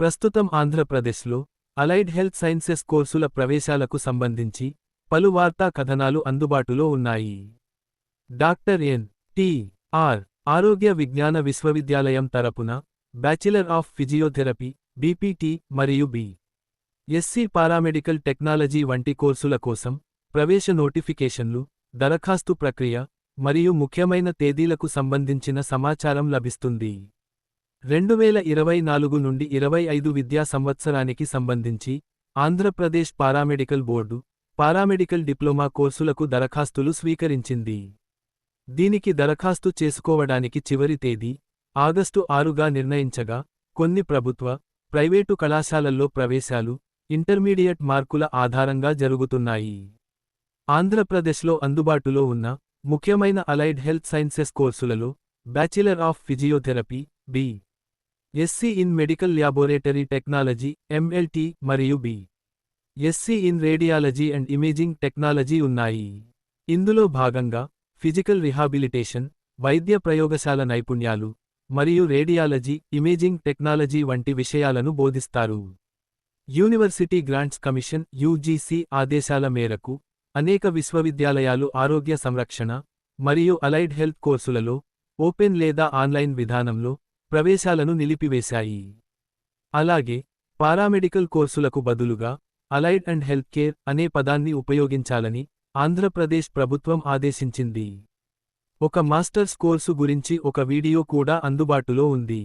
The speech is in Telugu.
ప్రస్తుతం ఆంధ్రప్రదేశ్లో అలైడ్ హెల్త్ సైన్సెస్ కోర్సుల ప్రవేశాలకు సంబంధించి పలు వార్తా కథనాలు అందుబాటులో ఉన్నాయి. Doctor N. టి. ఆర్. ఆరోగ్య విజ్ఞాన విశ్వవిద్యాలయం తరపున బ్యాచిలర్ ఆఫ్ ఫిజియోథెరపీ బీపీటీ మరియు బి. ఎస్సీ పారామెడికల్ టెక్నాలజీ వంటి కోర్సుల కోసం ప్రవేశ నోటిఫికేషన్లు దరఖాస్తు ప్రక్రియ మరియు ముఖ్యమైన తేదీలకు సంబంధించిన సమాచారం లభిస్తుంది. రెండు వేల ఇరవై నాలుగు నుండి ఇరవై ఐదు విద్యా సంవత్సరానికి సంబంధించి Andhra Pradesh paramedical board paramedical diploma కోర్సులకు దరఖాస్తులు స్వీకరించింది. దీనికి దరఖాస్తు చేసుకోవడానికి చివరి తేదీ ఆగస్టు ఆరుగా నిర్ణయించగా కొన్ని ప్రభుత్వ ప్రైవేటు కళాశాలల్లో ప్రవేశాలు ఇంటర్మీడియట్ మార్కుల ఆధారంగా జరుగుతున్నాయి. ఆంధ్రప్రదేశ్లో అందుబాటులో ఉన్న ముఖ్యమైన అలైడ్ హెల్త్ సైన్సెస్ కోర్సులలో bachelor of physiotherapy B Sc in medical laboratory technology MLT మరియు B. Sc in radiology and imaging technology ఉన్నాయి. ఇందులో భాగంగా ఫిజికల్ రిహాబిలిటేషన్ వైద్య ప్రయోగశాల నైపుణ్యాలు మరియు రేడియాలజీ ఇమేజింగ్ టెక్నాలజీ వంటి విషయాలను బోధిస్తారు. యూనివర్సిటీ గ్రాంట్స్ కమిషన్ యూజీసీ ఆదేశాల మేరకు అనేక విశ్వవిద్యాలయాలు ఆరోగ్య సంరక్షణ మరియు అలైడ్ హెల్త్ కోర్సులలో ఓపెన్ లేదా ఆన్లైన్ విధానంలో ప్రవేశాలను నిలిపివేశాయి. అలాగే పారామెడికల్ కోర్సులకు బదులుగా అలైడ్ అండ్ హెల్త్ కేర్ అనే పదాన్ని ఉపయోగించాలని ఆంధ్రప్రదేశ్ ప్రభుత్వం ఆదేశించింది. ఒక మాస్టర్స్ కోర్సు గురించి ఒక వీడియో కూడా అందుబాటులో ఉంది.